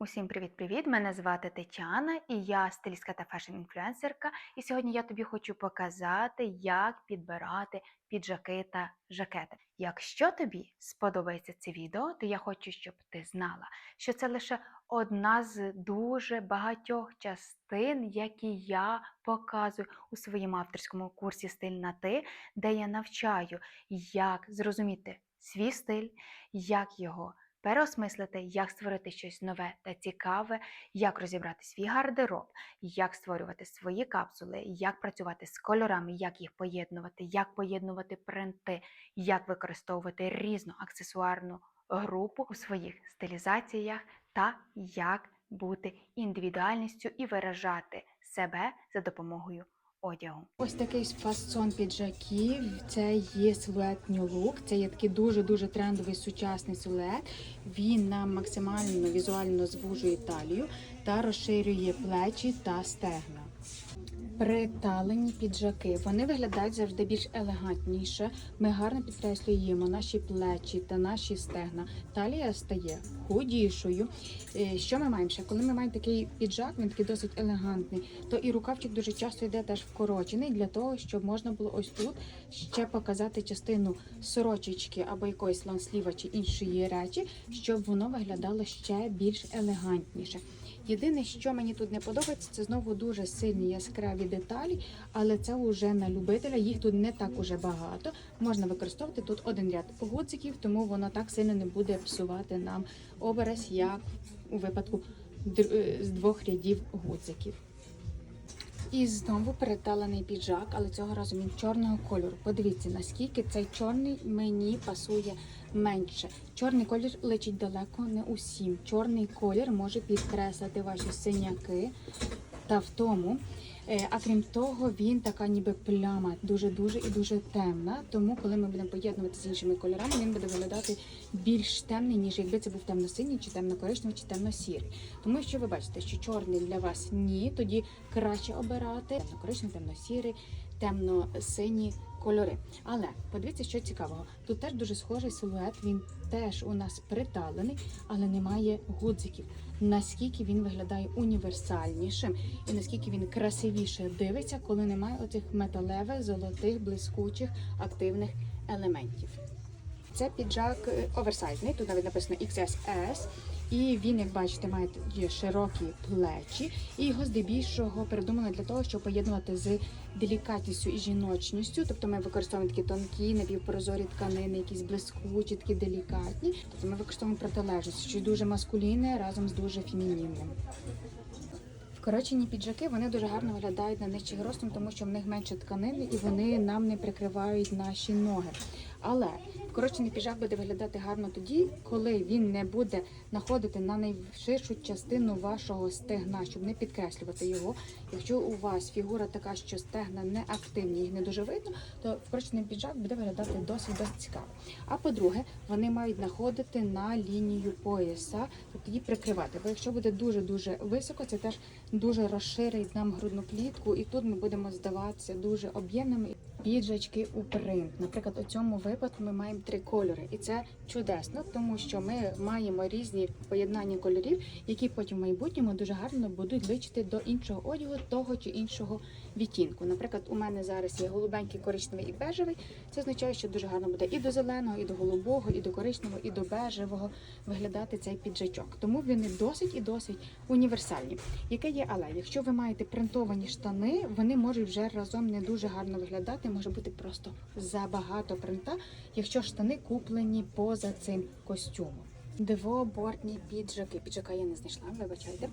Усім привіт-привіт! Мене звати Тетяна і я стилістка та фешн-інфлюенсерка. І сьогодні я тобі хочу показати, як підбирати піджаки та жакети. Якщо тобі сподобається це відео, то я хочу, щоб ти знала, що це лише одна з дуже багатьох частин, які я показую у своєму авторському курсі Стиль на ти, де я навчаю, як зрозуміти свій стиль, як його переосмислити, як створити щось нове та цікаве, як розібрати свій гардероб, як створювати свої капсули, як працювати з кольорами, як їх поєднувати, як поєднувати принти, як використовувати різну аксесуарну групу у своїх стилізаціях та як бути індивідуальністю і виражати себе за допомогою одягу. Ось такий фасон піджаків. Це є силует New. Це є такий дуже-дуже трендовий сучасний силует. Він нам максимально візуально звужує талію та розширює плечі та стегна. Приталені піджаки. Вони виглядають завжди більш елегантніше. Ми гарно підкреслюємо наші плечі та наші стегна. Талія стає худішою. Е, Що ми маємо ще? Коли ми маємо такий піджак, він такий досить елегантний, то і рукавчик дуже часто йде теж вкорочений для того, щоб можна було ось тут ще показати частину сорочечки або якоїсь лансліва чи іншої речі, щоб воно виглядало ще більш елегантніше. Єдине, що мені тут не подобається, це знову дуже сильні яскраві деталі, але це вже на любителя. Їх тут не так уже багато. Можна використовувати тут один ряд гудзиків, тому воно так сильно не буде псувати нам образ, як у випадку з двох рядів гудзиків. І знову переталений піджак, але цього разу він чорного кольору. Подивіться, наскільки цей чорний мені пасує менше. Чорний колір лечить далеко не усім. Чорний колір може підкреслити ваші синяки та втому. тому, А крім того, він така ніби пляма, дуже-дуже і дуже темна. Тому, коли ми будемо поєднувати з іншими кольорами, він буде виглядати більш темний, ніж якби це був темно-синій, чи темно-коричневий, чи темно-сірий. Тому що ви бачите, що чорний для вас ні, тоді краще обирати темно-коричневий, темно-сірий, темно-сині кольори. Але подивіться, що цікавого. Тут теж дуже схожий силует. Він теж у нас приталений, але немає гудзиків. Наскільки він виглядає універсальнішим і наскільки він красивіше дивиться, коли немає оцих металевих, золотих, блискучих, активних елементів. Це піджак е, оверсайзний, тут навіть написано XSS. І він, як бачите, має широкі плечі, і його здебільшого передумали для того, щоб поєднувати з делікатністю і жіночністю. Тобто ми використовуємо такі тонкі, напівпрозорі тканини, якісь блискучі, такі делікатні. Тобто ми використовуємо протилежність, що дуже маскулінне разом з дуже фемінінним. Вкорочені піджаки вони дуже гарно виглядають на нижчих ростом, тому що в них менше тканини і вони нам не прикривають наші ноги. Але вкорочений піджак буде виглядати гарно тоді, коли він не буде находити на найширшу частину вашого стегна, щоб не підкреслювати його. Якщо у вас фігура така, що стегна не активні, їх не дуже видно, то вкорочений піджак буде виглядати досить досить цікаво. А по-друге, вони мають знаходити на лінію пояса, тобто її прикривати. Бо якщо буде дуже дуже високо, це теж дуже розширить нам грудну клітку, і тут ми будемо здаватися дуже об'ємними. Піджачки у принт. Наприклад, у цьому випадку ми маємо три кольори, і це чудесно, тому що ми маємо різні поєднання кольорів, які потім в майбутньому дуже гарно будуть личити до іншого одягу того чи іншого відтінку. Наприклад, у мене зараз є голубенький, коричневий і бежевий. Це означає, що дуже гарно буде і до зеленого, і до голубого, і до коричневого, і до бежевого виглядати цей піджачок. Тому вони досить і досить універсальні. Яке є але? Якщо ви маєте принтовані штани, вони можуть вже разом не дуже гарно виглядати, може бути просто забагато принта, якщо штани куплені поза цим костюмом. Двобортні піджаки. Піджака я не знайшла, вибачайте.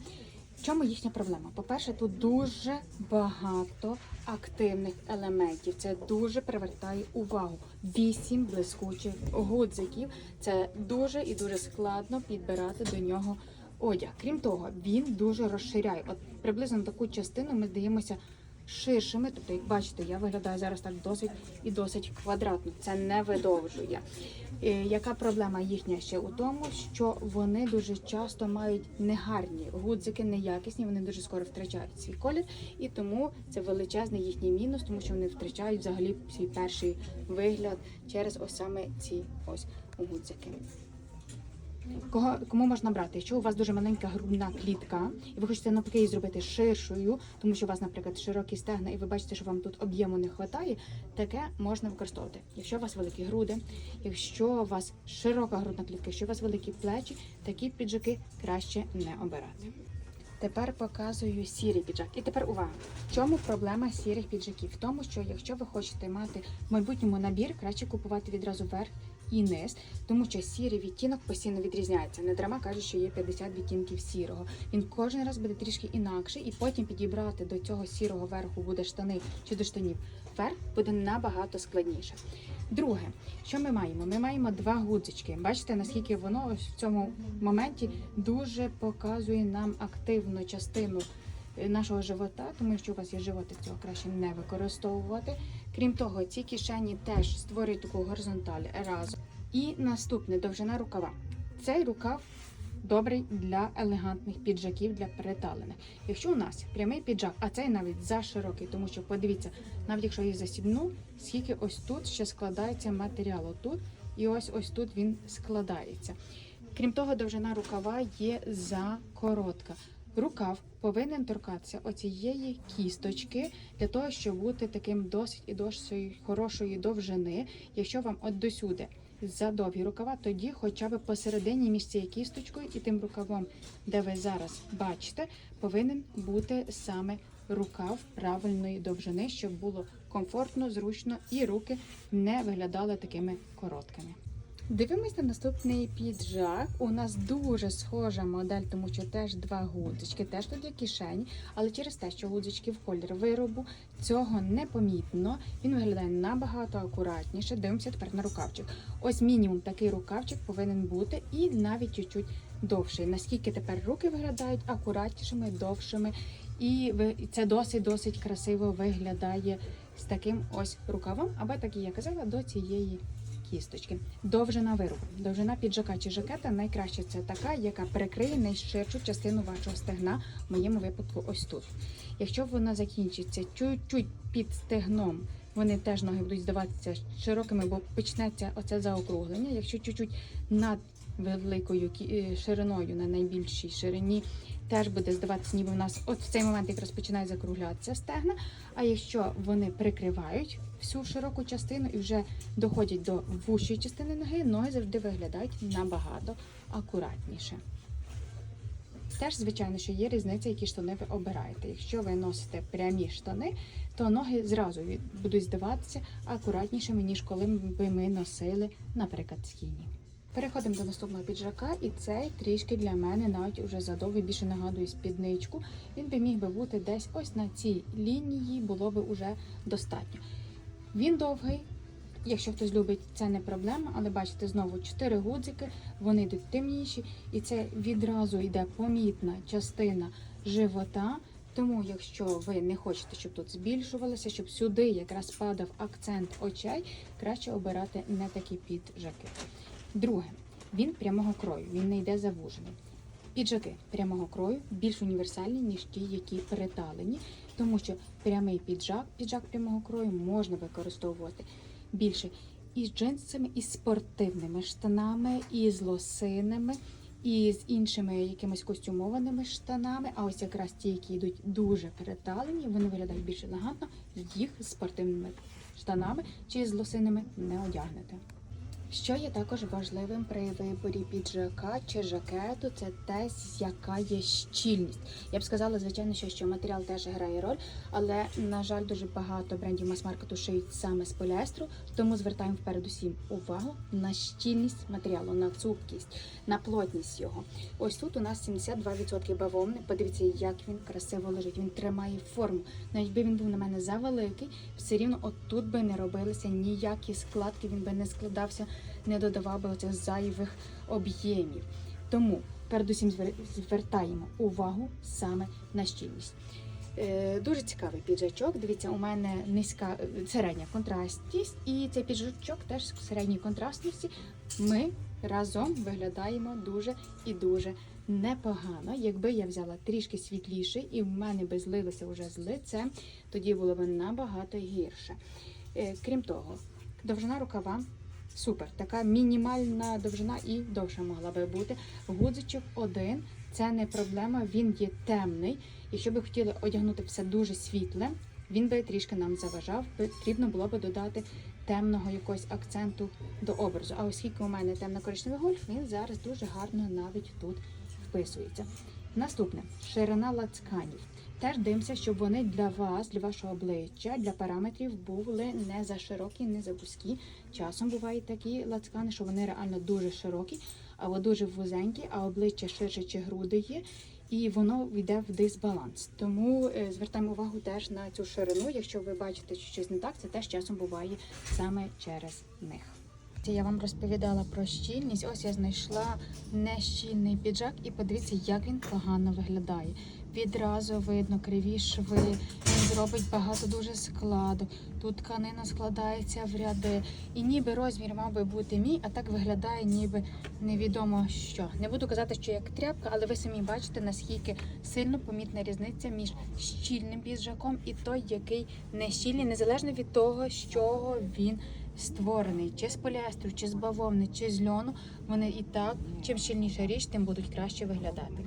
В чому їхня проблема? По-перше, тут дуже багато активних елементів. Це дуже привертає увагу. Вісім блискучих гудзиків. Це дуже і дуже складно підбирати до нього одяг. Крім того, він дуже розширяє. От приблизно таку частину ми здаємося ширшими. Тобто, як бачите, я виглядаю зараз так досить і досить квадратно. Це не видовжує. Е, Яка проблема їхня ще у тому, що вони дуже часто мають негарні гудзики, неякісні, вони дуже скоро втрачають свій колір, і тому це величезний їхній мінус, тому що вони втрачають взагалі свій перший вигляд через ось саме ці ось гудзики. Кого кому можна брати? Якщо у вас дуже маленька грудна клітка, і ви хочете навпаки її зробити ширшою, тому що у вас, наприклад, широкі стегна, і ви бачите, що вам тут об'єму не вистачає, таке можна використовувати. Якщо у вас великі груди, якщо у вас широка грудна клітка, якщо у вас великі плечі, такі піджаки краще не обирати. Тепер показую сірий піджак. І тепер увага. В чому проблема сірих піджаків? В тому, що якщо ви хочете мати в майбутньому набір, краще купувати відразу верх і низ, тому що сірий відтінок постійно відрізняється. Не драма каже, що є 50 відтінків сірого. Він кожен раз буде трішки інакший, і потім підібрати до цього сірого верху буде штани чи до штанів. Верх буде набагато складніше. Друге, що ми маємо? Ми маємо два гудзички. Бачите, наскільки воно ось в цьому моменті дуже показує нам активну частину е, нашого живота, тому якщо у вас є животик, цього краще не використовувати. Крім того, ці кишені теж створюють таку горизонталь разом. І наступне довжина рукава. Цей рукав добрий для елегантних піджаків, для переталених. Якщо у нас прямий піджак, а цей навіть за широкий, тому що подивіться, навіть якщо я застібну, скільки ось тут ще складається матеріал. Тут і ось ось тут він складається. Крім того, довжина рукава є за коротка. Рукав повинен торкатися оцієї кісточки для того, щоб бути таким досить і досить хорошої довжини. Якщо вам от досюди задовгі рукава, тоді хоча б посередині між цією кісточкою і тим рукавом, де ви зараз бачите, повинен бути саме рукав правильної довжини, щоб було комфортно, зручно і руки не виглядали такими короткими. Дивимось на наступний піджак. У нас дуже схожа модель, тому що теж два гудзички, теж тут є кишені, але через те, що гудзички в колір виробу, цього не помітно. Він виглядає набагато акуратніше. Дивимося тепер на рукавчик. Ось мінімум такий рукавчик повинен бути і навіть чуть-чуть довший. Наскільки тепер руки виглядають акуратнішими, довшими, і це досить досить красиво виглядає з таким ось рукавом, або так і я казала, до цієї кісточки. Довжина виробу. Довжина піджака чи жакета найкраще це така, яка перекриє найширшу частину вашого стегна, в моєму випадку ось тут. Якщо вона закінчиться чуть-чуть під стегном, вони теж ноги будуть здаватися широкими, бо почнеться оце заокруглення. Якщо чуть-чуть над великою е, шириною на найбільшій ширині, теж буде здаватися, ніби в нас от в цей момент якраз починає закруглятися стегна. А якщо вони прикривають всю широку частину і вже доходять до вущої частини ноги, ноги завжди виглядають набагато акуратніше. Теж, звичайно, що є різниця, які штани ви обираєте. Якщо ви носите прямі штани, то ноги зразу будуть здаватися акуратнішими, ніж коли би ми носили, наприклад, скіні. Переходимо до наступного піджака, і цей трішки для мене навіть уже задовго більше нагадує спідничку. Він би міг би бути десь ось на цій лінії, було би уже достатньо. Він довгий. Якщо хтось любить, це не проблема, але бачите, знову чотири гудзики, вони йдуть темніші, і це відразу йде помітна частина живота. Тому, якщо ви не хочете, щоб тут збільшувалося, щоб сюди якраз падав акцент очей, краще обирати не такі піджаки. Друге, він прямого крою, він не йде завужений. Піджаки прямого крою більш універсальні, ніж ті, які переталені, тому що прямий піджак, піджак прямого крою можна використовувати більше і з джинсами, і з спортивними штанами, і з лосинами, і з іншими якимись костюмованими штанами. А ось якраз ті, які йдуть дуже переталені, вони виглядають більш елегантно, їх з спортивними штанами чи з лосинами не одягнете. Що є також важливим при виборі піджака чи жакету, це те, яка є щільність. Я б сказала, звичайно, що, що матеріал теж грає роль, але на жаль, дуже багато брендів мас-маркету шиють саме з поліестру, тому звертаємо передусім увагу на щільність матеріалу, на цупкість, на плотність його. Ось тут у нас 72% бавовни. Подивіться, як він красиво лежить. Він тримає форму. Навіть би він був на мене завеликий, все рівно отут би не робилися ніякі складки, він би не складався, не додавав би оцих зайвих об'ємів. Тому передусім звертаємо увагу саме на щільність. Е, Дуже цікавий піджачок. Дивіться, у мене низька середня контрастність, і цей піджачок теж з середньої контрастності. Ми разом виглядаємо дуже і дуже непогано. Якби я взяла трішки світліший і в мене би злилося вже з лицем, тоді було б набагато гірше. Е, Крім того, довжина рукава Супер, така мінімальна довжина і довша могла би бути. Гудзичок один це не проблема, він є темний. Якщо би хотіли одягнути все дуже світле, він би трішки нам заважав. Потрібно було би додати темного якогось акценту до образу. А оскільки у мене темно-коричневий гольф, він зараз дуже гарно навіть тут вписується. Наступне ширина лацканів. Теж дивимося, щоб вони для вас, для вашого обличчя, для параметрів були не за широкі, не за вузькі. Часом бувають такі лацкани, що вони реально дуже широкі, або дуже вузенькі, а обличчя ширше чи груди є, і воно йде в дисбаланс. Тому е, звертаємо увагу теж на цю ширину. Якщо ви бачите, що щось не так, це теж часом буває саме через них. Я вам розповідала про щільність. Ось я знайшла нещільний піджак, і подивіться, як він погано виглядає. Відразу видно криві шви, він зробить багато дуже складу. Тут тканина складається в ряди. І ніби розмір мав би бути мій, а так виглядає, ніби невідомо що. Не буду казати, що як тряпка, але ви самі бачите, наскільки сильно помітна різниця між щільним піджаком і той, який не щільний, незалежно від того, з чого він створений, чи з поліестру, чи з бавовни, чи з льону. Вони і так, чим щільніша річ, тим будуть краще виглядати.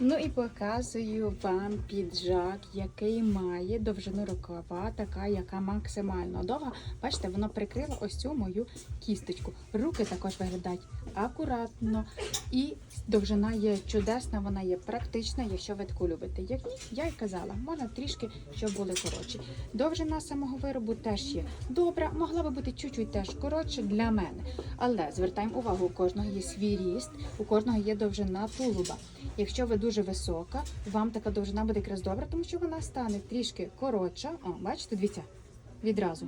Ну і показую вам піджак, який має довжину рукава, така, яка максимально довга. Бачите, воно прикрило ось цю мою кісточку. Руки також виглядають акуратно, і довжина є чудесна, вона є практична, якщо ви таку любите. Як ні, я й казала, можна трішки, щоб були коротші. Довжина самого виробу теж є добра, могла би бути чуть-чуть теж коротше для мене. Але звертаємо увагу, у кожного є свій ріст, у кожного є довжина тулуба. Якщо ви дуже висока, вам така довжина буде якраз добра, тому що вона стане трішки коротша. О, бачите, дивіться, відразу.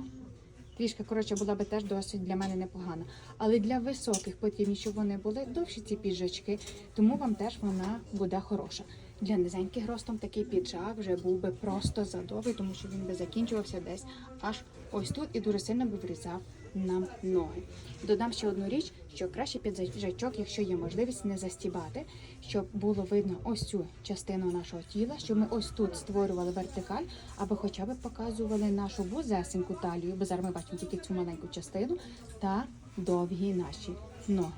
Трішки коротша була би теж досить для мене непогана. Але для високих потрібно, щоб вони були довші ці піджачки, тому вам теж вона буде хороша. Для низеньких ростом такий піджак вже був би просто задовий, тому що він би закінчувався десь аж ось тут і дуже сильно би врізав нам ноги. Додам ще одну річ, що краще піджачок, якщо є можливість, не застібати, щоб було видно ось цю частину нашого тіла, щоб ми ось тут створювали вертикаль, або хоча б показували нашу вузесеньку талію, бо зараз ми бачимо тільки цю маленьку частину, та довгі наші ноги.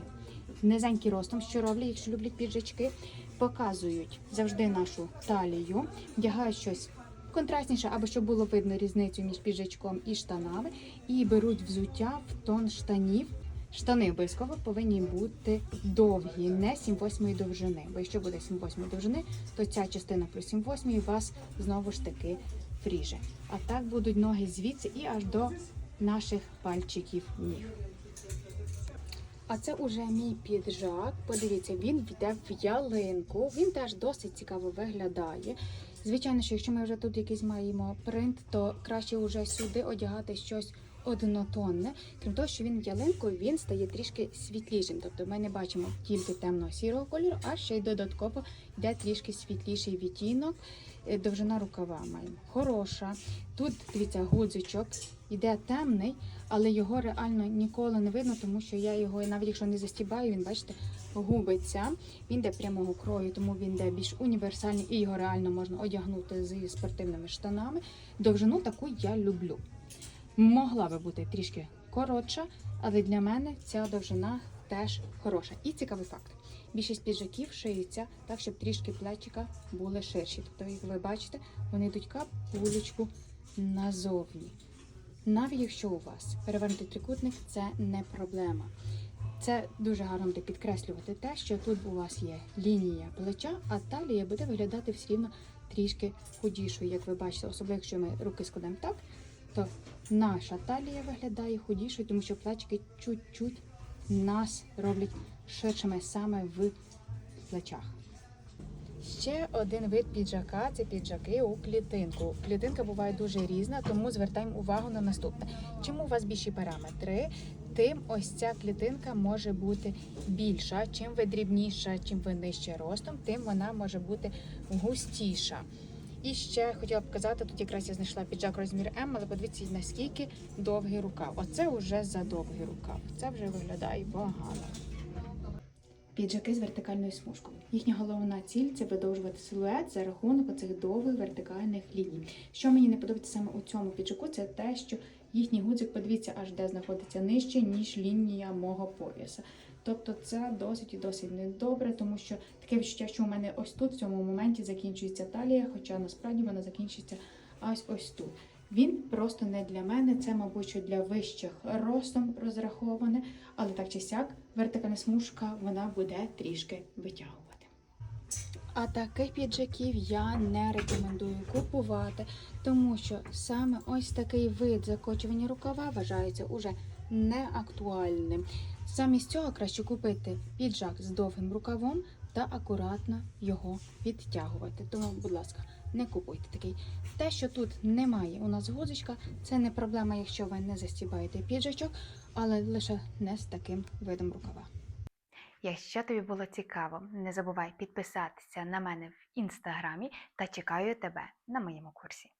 Низенький ростом, що роблять, якщо люблять піджачки, показують завжди нашу талію, вдягають щось контрастніше, або щоб було видно різницю між піджачком і штанами, і беруть взуття в тон штанів. Штани обов'язково повинні бути довгі, не 7-8 довжини. Бо якщо буде 7-8 довжини, то ця частина плюс 7-8 вас знову ж таки вріже. А так будуть ноги звідси і аж до наших пальчиків ніг. А це уже мій піджак. Подивіться, він йде в ялинку. Він теж досить цікаво виглядає. Звичайно, що якщо ми вже тут якийсь маємо принт, то краще вже сюди одягати щось однотонне. Крім того, що він в ялинку, він стає трішки світлішим. Тобто ми не бачимо тільки темно-сірого кольору, а ще й додатково йде трішки світліший відтінок. Е, Довжина рукава маємо хороша. Тут дивіться, гудзичок іде темний, але його реально ніколи не видно, тому що я його, навіть якщо не застібаю, він бачите, губиться. Він йде прямого крою, тому він йде більш універсальний і його реально можна одягнути зі спортивними штанами. Довжину таку я люблю. Могла би бути трішки коротша, але для мене ця довжина теж хороша. І цікавий факт. Більшість піджаків шиються так, щоб трішки плечика були ширші. Тобто, як ви бачите, вони йдуть капулечку назовні. Навіть якщо у вас перевернутий трикутник, це не проблема. Це дуже гарно буде підкреслювати те, що тут у вас є лінія плеча, а талія буде виглядати все рівно трішки худішою, як ви бачите, особливо якщо ми руки складемо так, то наша талія виглядає худішою, тому що плечики чуть-чуть нас роблять ширшими саме в плечах. Ще один вид піджака це піджаки у клітинку. Клітинка буває дуже різна, тому звертаємо увагу на наступне. Чим у вас більші параметри, тим ось ця клітинка може бути більша. Чим ви дрібніша, чим ви нижче ростом, тим вона може бути густіша. І ще хотіла б показати, тут якраз я знайшла піджак розмір М, але подивіться, наскільки довгий рукав. Оце вже за довгий рукав. Це вже виглядає погано. Піджаки з вертикальною смужкою. Їхня головна ціль це видовжувати силует за рахунок оцих довгих вертикальних ліній. Що мені не подобається саме у цьому піджаку, це те, що Їхній гудзик, подивіться, аж де знаходиться нижче, ніж лінія мого пояса. Тобто це досить і досить недобре, тому що таке відчуття, що у мене ось тут, в цьому моменті, закінчується талія, хоча насправді вона закінчується ось ось тут. Він просто не для мене, це, мабуть, що для вищих ростом розраховане, але так чи сяк, вертикальна смужка вона буде трішки витягувати. А таких піджаків я не рекомендую купувати, тому що саме ось такий вид закочування рукава вважається уже неактуальним. Замість цього краще купити піджак з довгим рукавом та акуратно його підтягувати. Тому, будь ласка, не купуйте такий. Те, що тут немає у нас гузочка, це не проблема, якщо ви не застібаєте піджачок, але лише не з таким видом рукава. Якщо тобі було цікаво, не забувай підписатися на мене в інстаграмі та чекаю тебе на моєму курсі.